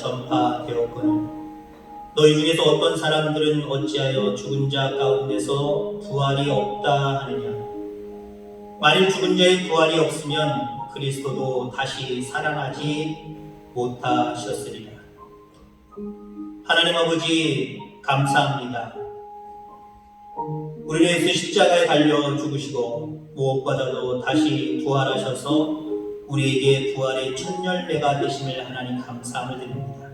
전파되었거늘 너희 중에서 어떤 사람들은 어찌하여 죽은 자 가운데서 부활이 없다 하느냐 만일 죽은 자의 부활이 없으면 그리스도도 다시 살아나지 못하셨으리라. 하나님 아버지 감사합니다. 우리를 위해서 십자가에 달려 죽으시고 무엇보다도 다시 부활하셔서 우리에게 부활의 첫 열매가 되심을 하나님 감사함을 드립니다.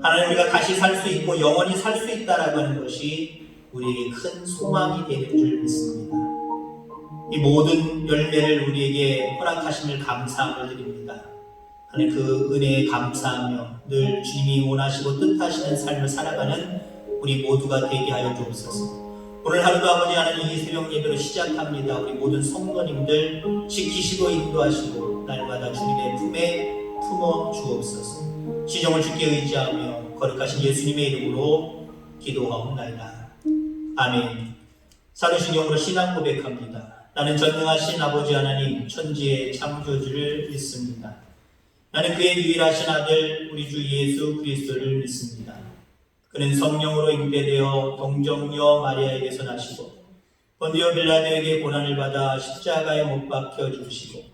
하나님 우리가 다시 살 수 있고 영원히 살 수 있다라고 하는 것이 우리에게 큰 소망이 되는 줄 믿습니다. 이 모든 열매를 우리에게 허락하심을 감사함을 드립니다. 하나님 그 은혜에 감사하며 늘 주님이 원하시고 뜻하시는 삶을 살아가는 우리 모두가 되게 하여 주옵소서. 오늘 하루도 아버지 하나님 이 새벽 예배로 시작합니다. 우리 모든 성도님들 지키시고 인도하시고 날마다 주님의 품에 품어 주옵소서. 시정을 주께 의지하며 거룩하신 예수님의 이름으로 기도하옵나이다. 아멘. 사도신 영으로 신앙 고백합니다. 나는 전능하신 아버지 하나님 천지의 창조주를 믿습니다. 나는 그의 유일하신 아들 우리 주 예수 그리스도를 믿습니다. 그는 성령으로 잉태되어 동정녀 마리아에게서 나시고 본디오 빌라도에게 고난을 받아 십자가에 못 박혀 죽으시고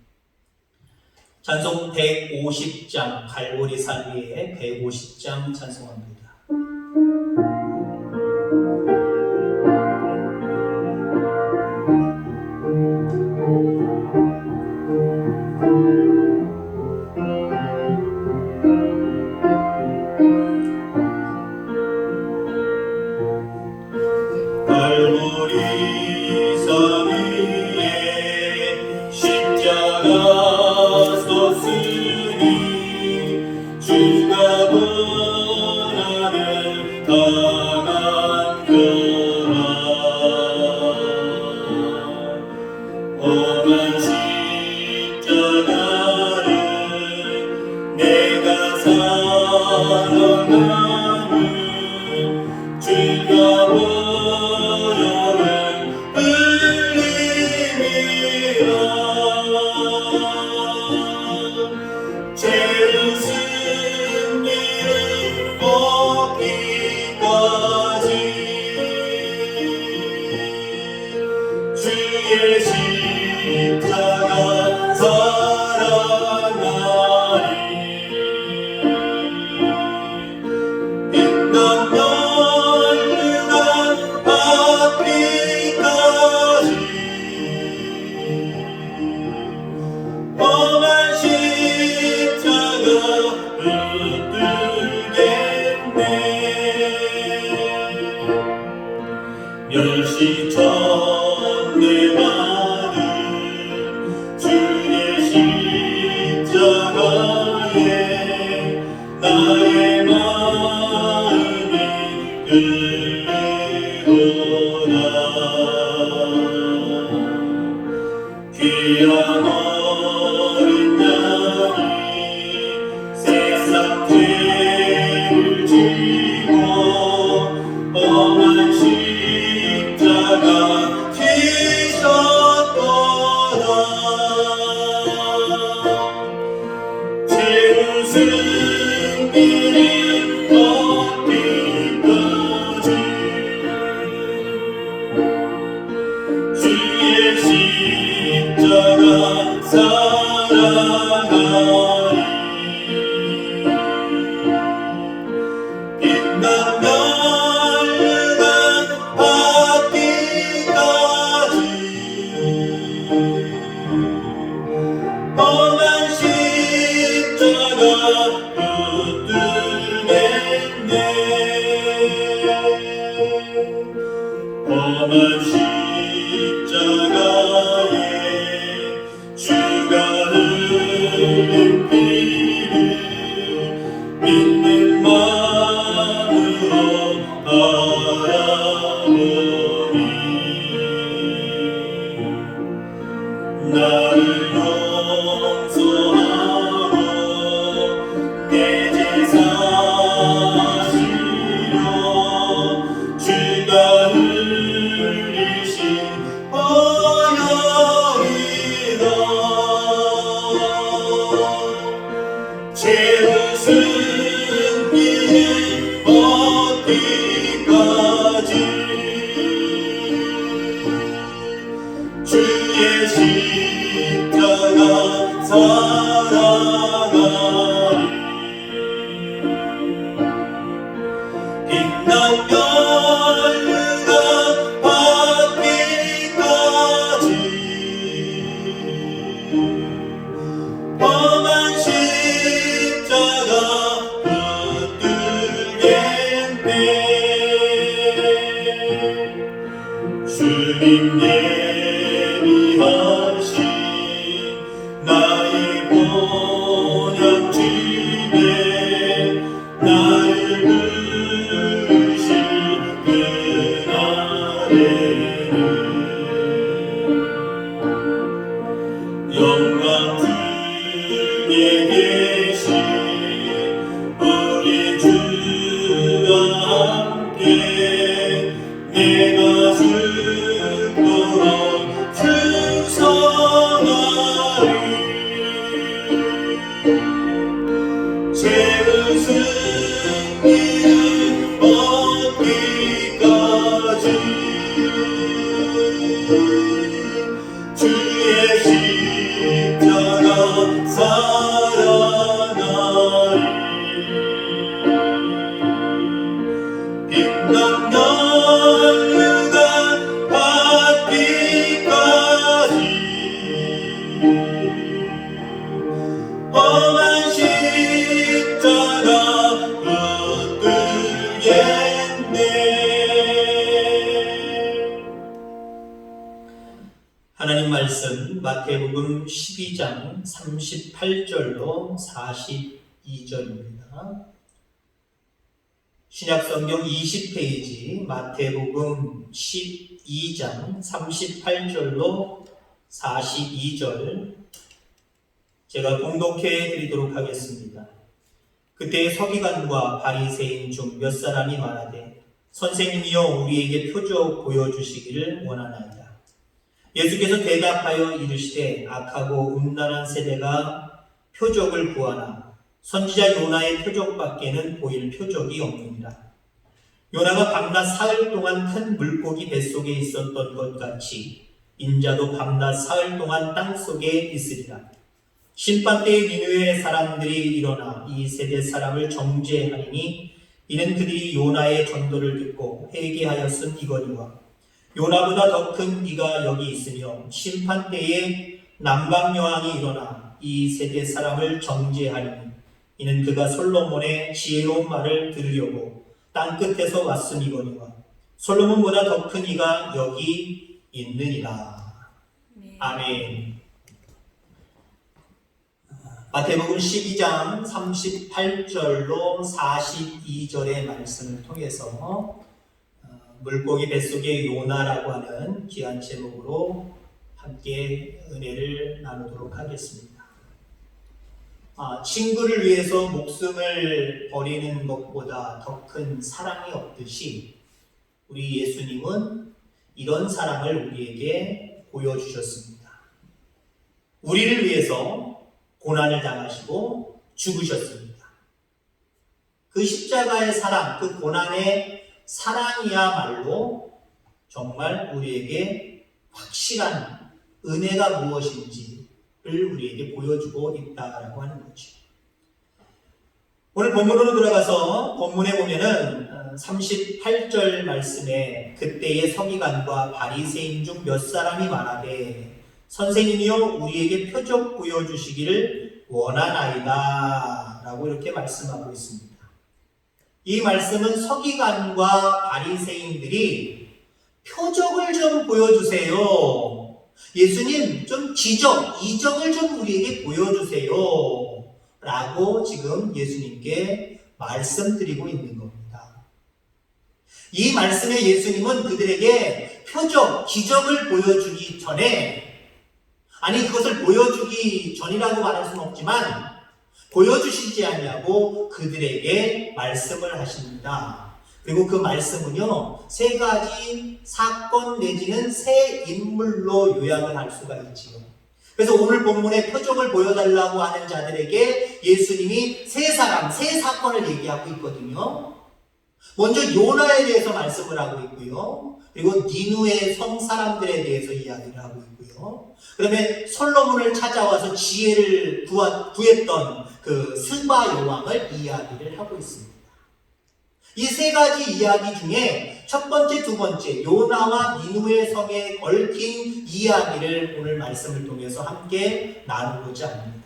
찬송 150장 갈보리 사기의 150장 찬송합니다. помочи. 그 마태복음 12장 38절로 42절입니다. 신약성경 20페이지 마태복음 12장 38절로 42절 제가 공독해 드리도록 하겠습니다. 그때 서기관과 바리새인 중 몇 사람이 말하되 선생님이여 우리에게 표적 보여주시기를 원하나이다. 예수께서 대답하여 이르시되 악하고 음란한 세대가 표적을 구하나 선지자 요나의 표적밖에는 보일 표적이 없느니라. 요나가 밤낮 사흘 동안 큰 물고기 뱃속에 있었던 것 같이 인자도 밤낮 사흘 동안 땅 속에 있으리라. 심판 때에 니느웨 사람들이 일어나 이 세대 사람을 정죄하리니 이는 그들이 요나의 전도를 듣고 회개하였음 이거니와 요나보다 더 큰 이가 여기 있으며 심판 때에 남방 여왕이 일어나 이 세대 사람을 정죄하리니 이는 그가 솔로몬의 지혜로운 말을 들으려고 땅 끝에서 왔음이거니와 솔로몬보다 더 큰 이가 여기 있느니라. 아멘. 마태복음 12장 38절로 42절의 말씀을 통해서 어, 물고기 뱃속의 요나라고 하는 귀한 제목으로 함께 은혜를 나누도록 하겠습니다. 아, 친구를 위해서 목숨을 버리는 것보다 더 큰 사랑이 없듯이 우리 예수님은 이런 사랑을 우리에게 보여주셨습니다. 우리를 위해서 고난을 당하시고 죽으셨습니다. 그 십자가의 사랑, 그 고난의 사랑이야말로 정말 우리에게 확실한 은혜가 무엇인지를 우리에게 보여주고 있다라고 하는 거죠. 오늘 본문으로 돌아가서 본문에 보면은 38절 말씀에 그때의 서기관과 바리새인 중 몇 사람이 말하되 선생님이요 우리에게 표적 보여주시기를 원하나이다 라고 이렇게 말씀하고 있습니다. 이 말씀은 서기관과 바리새인들이 표적을 좀 보여주세요. 예수님 좀 기적, 이적을 좀 우리에게 보여주세요. 라고 지금 예수님께 말씀드리고 있는 겁니다. 이 말씀에 예수님은 그들에게 표적, 기적을 보여주기 전에 아니 그것을 보여주기 전이라고 말할 수는 없지만 보여주시지 않냐고 그들에게 말씀을 하십니다. 그리고 그 말씀은요 세 가지 사건 내지는 세 인물로 요약을 할 수가 있지요. 그래서 오늘 본문에 표적을 보여달라고 하는 자들에게 예수님이 세 사람, 세 사건을 얘기하고 있거든요. 먼저 요나에 대해서 말씀을 하고 있고요. 그리고 니누의 성 사람들에 대해서 이야기를 하고 있고요. 그다음에 솔로몬을 찾아와서 지혜를 구했던 그 스바 여왕을 이야기를 하고 있습니다. 이 세 가지 이야기 중에 첫 번째, 두 번째 요나와 니누의 성에 얽힌 이야기를 오늘 말씀을 통해서 함께 나누고자 합니다.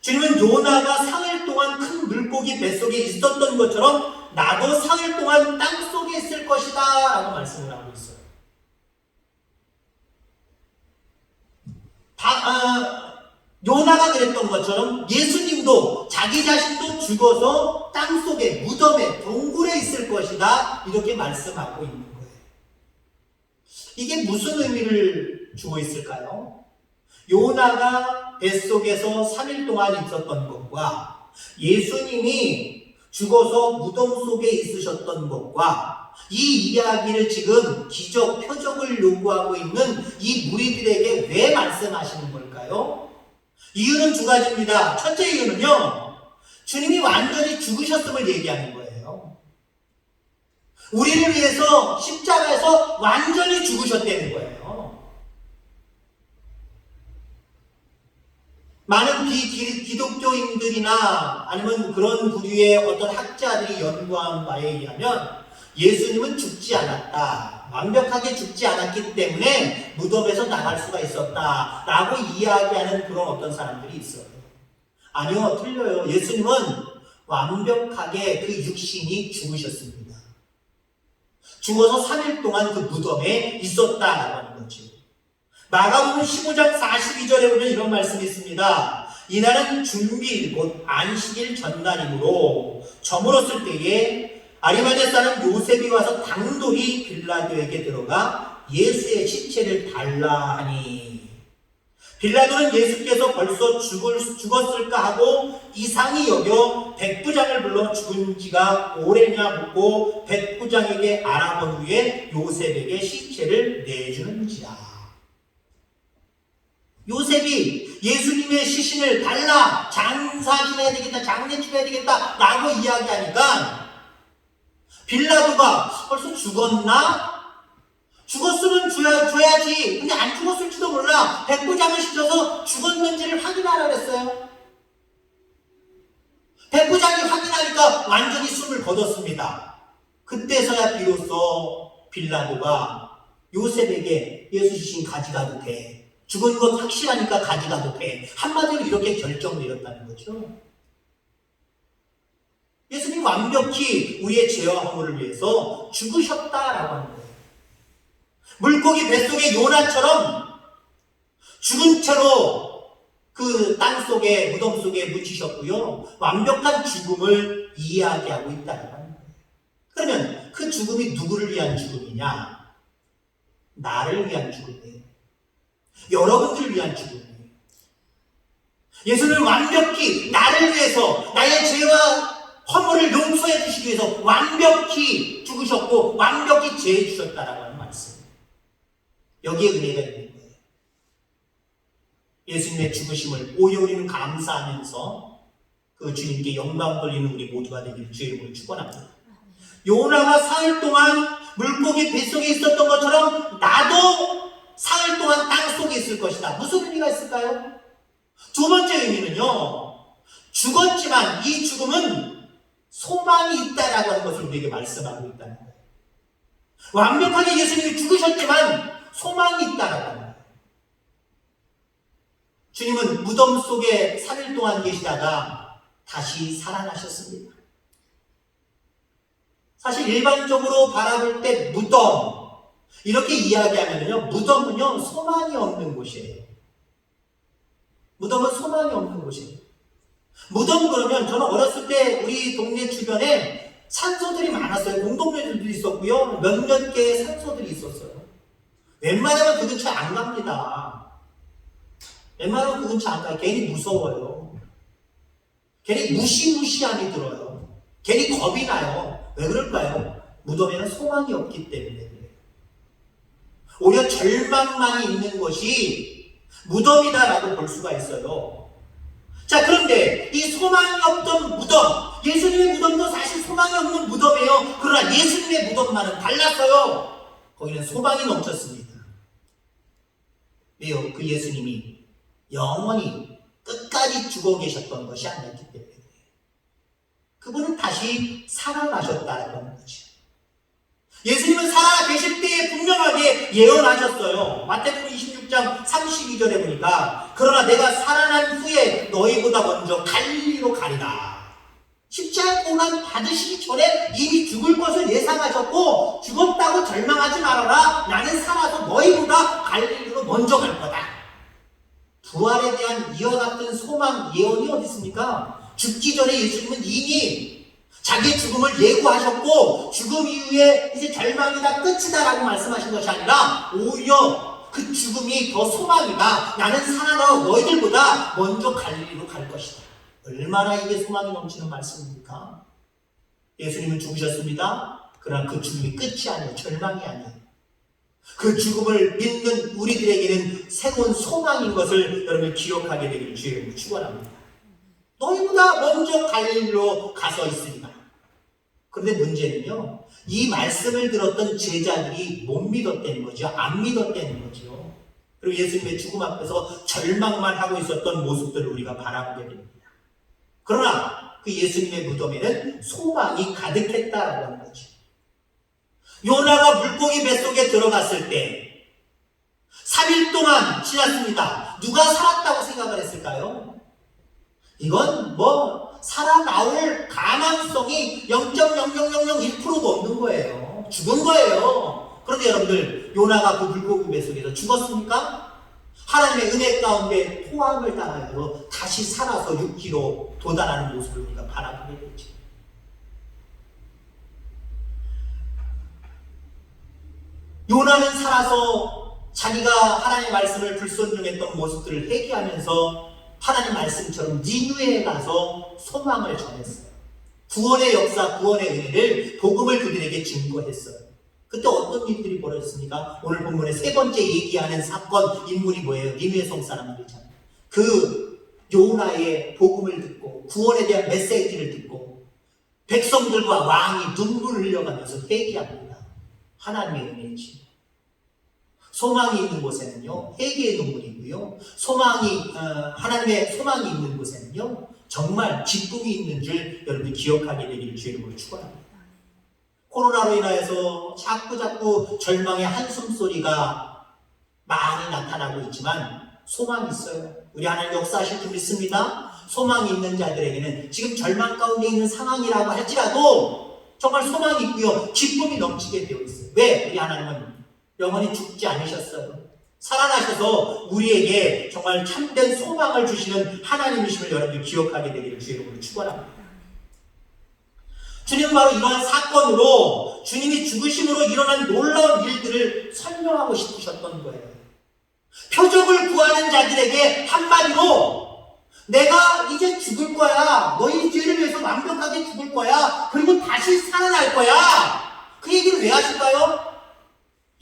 주님은 요나가 사흘 동안 큰 물고기 뱃속에 있었던 것처럼 나도 사흘 동안 땅 속에 있을 것이다 라고 말씀을 하고 있어요. 다, 아, 요나가 그랬던 것처럼 예수님도 자기 자신도 죽어서 땅 속에 무덤에 동굴에 있을 것이다 이렇게 말씀하고 있는 거예요. 이게 무슨 의미를 주고 있을까요? 요나가 뱃속에서 3일 동안 있었던 것과 예수님이 죽어서 무덤 속에 있으셨던 것과 이 이야기를 지금 기적, 표적을 요구하고 있는 이 무리들에게 왜 말씀하시는 걸까요? 이유는 두 가지입니다. 첫째 이유는요, 주님이 완전히 죽으셨음을 얘기하는 거예요. 우리를 위해서 십자가에서 완전히 죽으셨다는 거예요. 많은 비, 기, 기독교인들이나 아니면 그런 부류의 어떤 학자들이 연구한 바에 의하면 예수님은 죽지 않았다. 완벽하게 죽지 않았기 때문에 무덤에서 나갈 수가 있었다. 라고 이야기하는 그런 어떤 사람들이 있어요. 아니요, 틀려요. 예수님은 완벽하게 그 육신이 죽으셨습니다. 죽어서 3일 동안 그 무덤에 있었다라고 하는 거죠. 마가복음 15장 42절에 보면 이런 말씀이 있습니다. 이날은 준비일 곧 안식일 전날이므로 저물었을 때에 아리마대 사람 요셉이 와서 당돌이 빌라도에게 들어가 예수의 시체를 달라 하니 빌라도는 예수께서 벌써 죽을, 죽었을까 하고 이상히 여겨 백부장을 불러 죽은 지가 오래냐 묻고 백부장에게 알아본 후에 요셉에게 시체를 내주는지라. 요셉이 예수님의 시신을 달라 장사 지내야 되겠다 장례 치러야 되겠다 라고 이야기하니까 빌라도가 벌써 죽었나? 죽었으면 줘야, 줘야지 근데 안 죽었을지도 몰라 백부장을 시켜서 죽었는지를 확인하라 그랬어요 백부장이 확인하니까 완전히 숨을 거뒀습니다 그때서야 비로소 빌라도가 요셉에게 예수 시신 가져가도 돼 죽은 것 확실하니까 가져가도 돼. 한마디로 이렇게 결정 내렸다는 거죠. 예수님 완벽히 우리의 죄와 허물을 위해서 죽으셨다라고 하는 거예요. 물고기 뱃속에 요나처럼 죽은 채로 그 땅 속에 무덤 속에 묻히셨고요. 완벽한 죽음을 이야기하고 있다는 거예요. 그러면 그 죽음이 누구를 위한 죽음이냐? 나를 위한 죽음이에요. 여러분들을 위한 죽음이에요. 예수는 완벽히 나를 위해서 나의 죄와 허물을 용서해 주시기 위해서 완벽히 죽으셨고 완벽히 죄해 주셨다라고 하는 말씀. 여기에 은혜가 있는 거예요. 예수님의 죽으심을 우리는 감사하면서 그 주님께 영광 돌리는 우리 모두가 되기를 주의 이름으로 축원합니다. 요나가 사흘 동안 물고기 뱃속에 있었던 것처럼 나도 사흘 동안 땅 속에 있을 것이다. 무슨 의미가 있을까요? 두 번째 의미는요. 죽었지만 이 죽음은 소망이 있다라고 하는 것을 우리에게 말씀하고 있다는 거예요. 완벽하게 예수님이 죽으셨지만 소망이 있다라고 하는 거예요. 주님은 무덤 속에 3일 동안 계시다가 다시 살아나셨습니다. 사실 일반적으로 바라볼 때 무덤 이렇게 이야기하면요 무덤은요 소망이 없는 곳이에요. 무덤은 소망이 없는 곳이에요. 무덤 그러면 저는 어렸을 때 우리 동네 주변에 산소들이 많았어요. 공동묘들도 있었고요. 몇몇 개의 산소들이 있었어요. 웬만하면 그 근처에 안 갑니다. 웬만하면 그 근처에 안 가요. 괜히 무서워요. 괜히 무시무시함이 들어요. 괜히 겁이 나요. 왜 그럴까요? 무덤에는 소망이 없기 때문에. 오히려 절망만이 있는 것이 무덤이다라고 볼 수가 있어요. 자, 그런데 이 소망이 없던 무덤, 예수님의 무덤도 사실 소망이 없는 무덤이에요. 그러나 예수님의 무덤만은 달랐어요. 거기는 소망이 넘쳤습니다. 왜요? 그 예수님이 영원히 끝까지 죽어 계셨던 것이 아니었기 때문에. 그분은 다시 살아나셨다는 거죠. 예수님은 살아 계실 때에 분명하게 예언하셨어요. 마태복음 26장 32절에 보니까 그러나 내가 살아난 후에 너희보다 먼저 갈리로 가리라. 십자가 고난 받으시기 전에 이미 죽을 것을 예상하셨고 죽었다고 절망하지 말아라. 나는 살아서 너희보다 갈릴리로 먼저 갈 거다. 부활에 대한 같은 소망 예언이 어디 있습니까? 죽기 전에 예수님은 이미 자기의 죽음을 예고하셨고 죽음 이후에 이제 절망이 다 끝이다라고 말씀하신 것이 아니라 오히려 그 죽음이 더 소망이다. 나는 살아나 너희들보다 먼저 갈릴리로 갈 것이다. 얼마나 이게 소망이 넘치는 말씀입니까? 예수님은 죽으셨습니다. 그러나 그 죽음이 끝이 아니에요. 절망이 아니에요. 그 죽음을 믿는 우리들에게는 새로운 소망인 것을 여러분 기억하게 되기를 주의 축원합니다. 너희보다 먼저 갈릴리로 가서 있으리라. 그런데 문제는요, 이 말씀을 들었던 제자들이 못 믿었다는 거죠. 안 믿었다는 거죠. 그리고 예수님의 죽음 앞에서 절망만 하고 있었던 모습들을 우리가 바라보게 됩니다. 그러나 그 예수님의 무덤에는 소망이 가득했다라고 하는 거죠. 요나가 물고기 뱃속에 들어갔을 때 3일 동안 지났습니다. 누가 살았다고 생각을 했을까요? 이건 뭐 살아나올 가망성이 0.0001%도 없는 거예요. 죽은 거예요. 그런데 여러분들 요나가 그 물고기 뱃속에서 죽었습니까? 하나님의 은혜 가운데 포함을 당하여 다시 살아서 6기로 도달하는 모습을 우리가 바라보게 되죠. 요나는 살아서 자기가 하나님의 말씀을 불순종했던 모습들을 회개하면서 하나님 말씀처럼 니누에 가서 소망을 전했어요. 구원의 역사, 구원의 은혜를 복음을 그들에게 증거했어요. 그때 어떤 일들이 벌어졌습니까? 오늘 본문의 세 번째 얘기하는 사건 인물이 뭐예요? 니누의 성 사람들이잖아요. 그 요나의 복음을 듣고 구원에 대한 메시지를 듣고 백성들과 왕이 눈물을 흘려가면서 회개합니다. 하나님의 은혜지. 소망이 있는 곳에는요, 회개의 눈물이고요. 소망이, 어, 하나님의 소망이 있는 곳에는요, 정말 기쁨이 있는 줄 여러분이 기억하게 되기를 주님으로 축원합니다. 코로나로 인하여서 자꾸 자꾸 절망의 한숨 소리가 많이 나타나고 있지만 소망이 있어요. 우리 하나님 역사하실 줄 믿습니다. 소망이 있는 자들에게는 지금 절망 가운데 있는 상황이라고 할지라도 정말 소망이 있고요. 기쁨이 넘치게 되어 있어요. 왜? 우리 하나님은 영원히 죽지 않으셨어요. 살아나셔서 우리에게 정말 참된 소망을 주시는 하나님이심을 여러분이 기억하게 되기를 주의 이름으로 축원합니다. 주님은 바로 이러한 사건으로 주님이 죽으심으로 일어난 놀라운 일들을 설명하고 싶으셨던 거예요. 표적을 구하는 자들에게 한마디로 내가 이제 죽을 거야. 너희 죄를 위해서 완벽하게 죽을 거야. 그리고 다시 살아날 거야. 그 얘기를 왜 하실까요?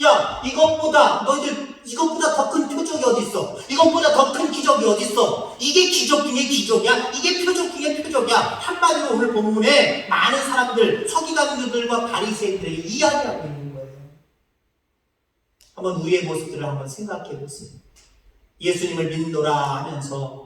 야, 이것보다 너희들 이것보다 더 큰 표적이 어디 있어? 이것보다 더 큰 기적이 어디 있어? 이게 기적 중에 기적이야? 이게 표적 중에 표적이야? 한마디로 오늘 본문에 많은 사람들 서기관들과 바리새인들에게 이야기하고 있는 거예요. 한번 우리의 모습들을 한번 생각해 보세요. 예수님을 믿노라 하면서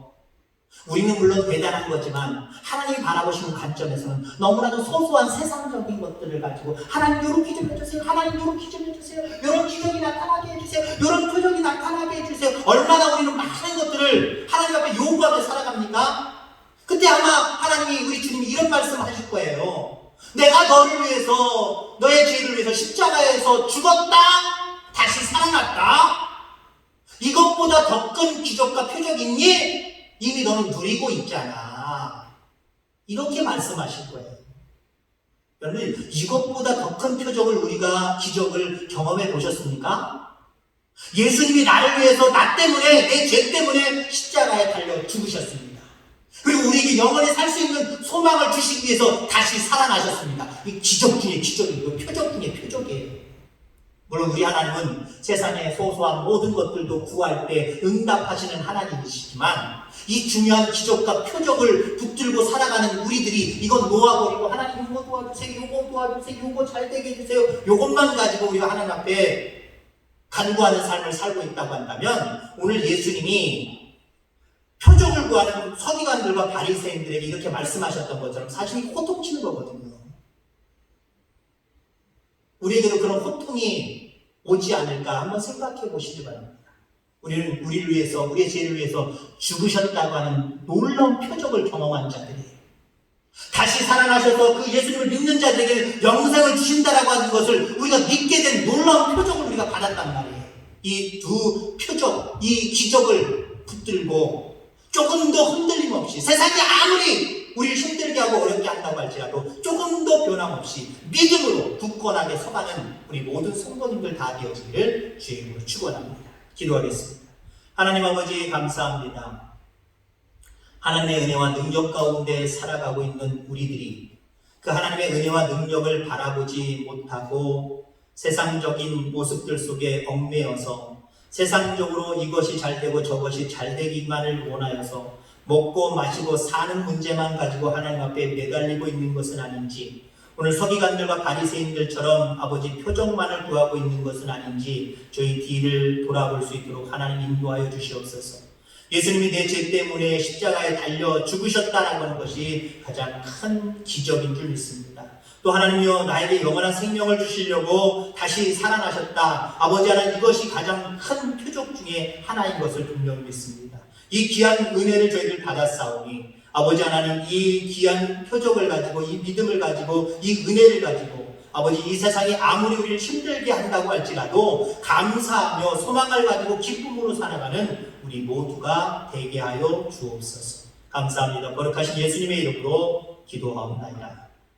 우리는 물론 대단한 거지만 하나님이 바라보시는 관점에서는 너무나도 소소한 세상적인 것들을 가지고 하나님 이렇게 좀 해주세요. 하나님 이렇게 좀 해주세요. 이런 기적이 나타나게 해주세요. 이런 표적이 나타나게 해주세요. 얼마나 우리는 많은 것들을 하나님 앞에 요구하며 살아갑니까? 그때 아마 하나님이 우리 주님이 이런 말씀을 하실 거예요. 내가 너를 위해서 너의 죄를 위해서 십자가에서 죽었다 다시 살아났다 이것보다 더 큰 기적과 표적 있니? 이미 너는 누리고 있잖아 이렇게 말씀하실 거예요 여러분 이것보다 더 큰 표적을 우리가 기적을 경험해 보셨습니까? 예수님이 나를 위해서 나 때문에 내 죄 때문에 십자가에 달려 죽으셨습니다. 그리고 우리에게 영원히 살 수 있는 소망을 주시기 위해서 다시 살아나셨습니다. 이 기적 중에 기적이고 표적 중에 표적이에요. 물론 우리 하나님은 세상의 소소한 모든 것들도 구할 때 응답하시는 하나님이시지만 이 중요한 기적과 표적을 붙들고 살아가는 우리들이 이건 놓아버리고 하나님 이거 도와주세요, 요거 도와주세요, 요거 잘 되게 해주세요, 요것만 가지고 우리가 하나님 앞에 간구하는 삶을 살고 있다고 한다면 오늘 예수님이 표적을 구하는 서기관들과 바리새인들에게 이렇게 말씀하셨던 것처럼 사실 이 호통치는 거거든요. 우리에게도 그런 호통이 오지 않을까 한번 생각해 보시기 바랍니다. 우리는 우리를 위해서 우리의 죄를 위해서 죽으셨다고 하는 놀라운 표적을 경험한 자들이에요. 다시 살아나셔서 그 예수님을 믿는 자들에게 영생을 주신다라고 하는 것을 우리가 믿게 된 놀라운 표적을 우리가 받았단 말이에요. 이 두 표적, 이 기적을 붙들고 조금 더 흔들림 없이 세상이 아무리 우리를 힘들게 하고 어렵게 한다고 할지라도 조금 더 변함없이 믿음으로 굳건하게 서가는 우리 모든 성도님들 다 되어지기를 주의 이름으로 축원합니다. 기도하겠습니다. 하나님 아버지 감사합니다. 하나님의 은혜와 능력 가운데 살아가고 있는 우리들이 그 하나님의 은혜와 능력을 바라보지 못하고 세상적인 모습들 속에 얽매여서 세상적으로 이것이 잘 되고 저것이 잘 되기만을 원하여서 먹고 마시고 사는 문제만 가지고 하나님 앞에 매달리고 있는 것은 아닌지 오늘 서기관들과 바리새인들처럼 아버지 표정만을 구하고 있는 것은 아닌지 저희 뒤를 돌아볼 수 있도록 하나님 인도하여 주시옵소서. 예수님이 내 죄 때문에 십자가에 달려 죽으셨다는 하는 것이 가장 큰 기적인 줄 믿습니다. 또 하나님이여 나에게 영원한 생명을 주시려고 다시 살아나셨다. 아버지 하나님 이것이 가장 큰 표적 중에 하나인 것을 분명히 믿습니다. 이 귀한 은혜를 저희들 받았사오니 아버지 하나님 이 귀한 표적을 가지고 이 믿음을 가지고 이 은혜를 가지고 아버지 이 세상이 아무리 우리를 힘들게 한다고 할지라도 감사하며 소망을 가지고 기쁨으로 살아가는 우리 모두가 되게 하여 주옵소서. 감사합니다. 거룩하신 예수님의 이름으로 기도하옵나이다.